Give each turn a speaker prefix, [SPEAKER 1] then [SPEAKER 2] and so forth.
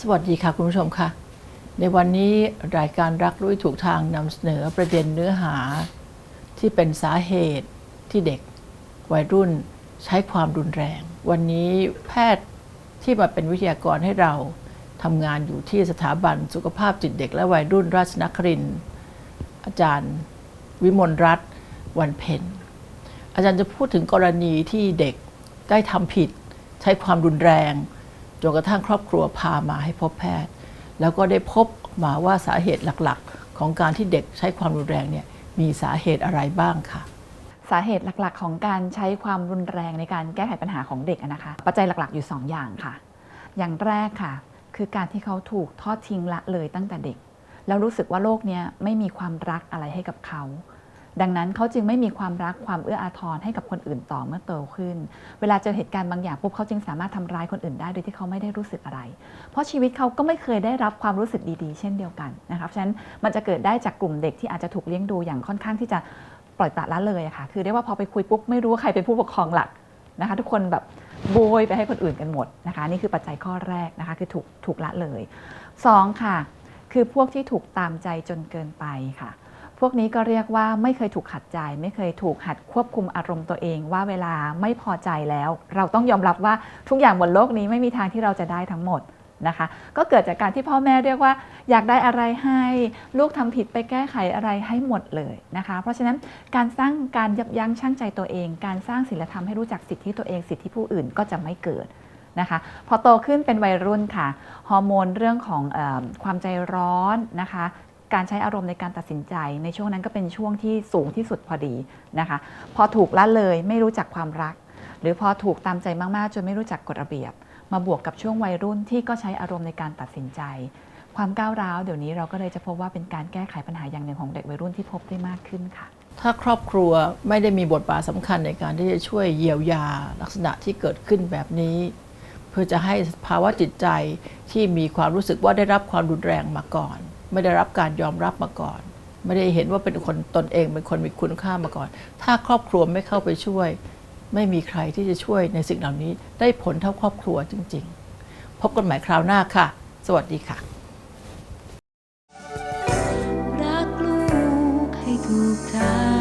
[SPEAKER 1] สวัสดีค่ะคุณผู้ชมค่ะ ในวันนี้รายการรักรู้ถูกทางนำเสนอประเด็นเนื้อหาที่เป็นสาเหตุที่เด็กวัยรุ่นใช้ความรุนแรง วันนี้แพทย์ที่มาเป็นวิทยากรให้เราทำงานอยู่ที่สถาบันสุขภาพจิตเด็กและวัยรุ่นราชนครินอาจารย์วิมลรัตน์วันเพ็ญ อาจารย์จะพูดถึงกรณีที่เด็กได้ทำผิด ใช้ความรุนแรงจนกระทั่งครอบครัวพามาให้พบแพทย์ แล้วก็ได้พบมาว่าสาเหตุหลักๆ ของการที่เด็กใช้ความรุนแรงเนี่ยมีสาเหตุอะไรบ้างคะ
[SPEAKER 2] สาเหตุหลักๆ ของการใช้ความรุนแรงในการแก้ไขปัญหาของเด็กนะคะ ปัจจัยหลักๆอยู่ 2 อย่างค่ะ อย่างแรกค่ะ คือการที่เขาถูกทอดทิ้งละเลยตั้งแต่เด็ก แล้วรู้สึกว่าโลกเนี้ยไม่มีความรักอะไรให้กับเขา ดังนั้นเขาจึงไม่มีความรักความเอื้ออาทรให้กับคนอื่นต่อเมื่อโตขึ้น เวลาเจอเหตุการณ์บางอย่างปุ๊บเขาจึงสามารถทำร้ายคนอื่นได้โดยที่เขาไม่ได้รู้สึกอะไร เพราะชีวิตเขาก็ไม่เคยได้รับความรู้สึกดีๆ เช่นเดียวกันนะคะเพราะฉะนั้นมันจะเกิดได้จากกลุ่มเด็กที่อาจจะถูกเลี้ยงดูอย่างค่อนข้างที่จะปล่อยปละละเลยอะค่ะ คือเรียกว่าพอไปคุยปุ๊บไม่รู้ว่าใครเป็นผู้ปกครองหลักนะคะ ทุกคนแบบโบยไปให้คนอื่นกันหมดนะคะ นี่คือปัจจัยข้อแรกนะคะ คือถูกถูกละเลยสองค่ะ คือพวกที่ถูกตามใจจนเกินไปค่ะ พวกนี้ก็เรียกว่าไม่เคยถูกขัดใจ ไม่เคยถูกหัดควบคุมอารมณ์ตัวเอง ว่าเวลาไม่พอใจแล้ว เราต้องยอมรับว่าทุกอย่างบนโลกนี้ไม่มีทางที่เราจะได้ทั้งหมดนะคะ ก็เกิดจากการที่พ่อแม่เรียกว่า อยากได้อะไรให้ ลูกทำผิดไปแก้ไขอะไรให้หมดเลยนะคะ เพราะฉะนั้นการสร้างการยับยั้งชั่งใจตัวเอง การสร้างศีลธรรมให้รู้จักสิทธิตัวเองสิทธิผู้อื่นก็จะไม่เกิดนะคะพอโตขึ้นเป็นวัยรุ่นค่ะ ฮอร์โมนเรื่องของอความใจร้อนนะคะ การใช้อารมณ์ในการตัดสินใจ ในช่วงนั้นก็เป็นช่วงที่สูงที่สุดพอดีนะคะ พอถูกละเลยไม่รู้จักความรัก หรือพอถูกตามใจมากๆจนไม่รู้จักกฎระเบียบ มาบวกกับช่วงวัยรุ่นที่ก็ใช้อารมณ์ในการตัดสินใจ ความก้าวร้าวเดี๋ยวนี้เราก็เลยจะพบว่าเป็นการแก้ไขปัญหาอย่างหนึ่งของเด็กวัยรุ่นที่พบได้มากขึ้นค่ะ
[SPEAKER 1] ถ้าครอบครัวไม่ได้มีบทบาทสำคัญในการที่จะช่วยเยียวยาลักษณะที่เกิดขึ้นแบบนี้ เพื่อจะให้ภาวะจิตใจที่มีความรู้สึกว่าได้รับความรุนแรงมาก่อน ไม่ได้รับการยอมรับมาก่อน ไม่ได้เห็นว่าเป็นคนตนเองเป็นคนมีคุณค่ามาก่อน ถ้าครอบครัวไม่เข้าไปช่วย ไม่มีใครที่จะช่วยในสิ่งเหล่านี้ ได้ผลเท่าครอบครัวจริง ๆ พบกันใหม่คราวหน้าค่ะ สวัสดีค่ะ
[SPEAKER 3] รักลูกให้ถูกทาง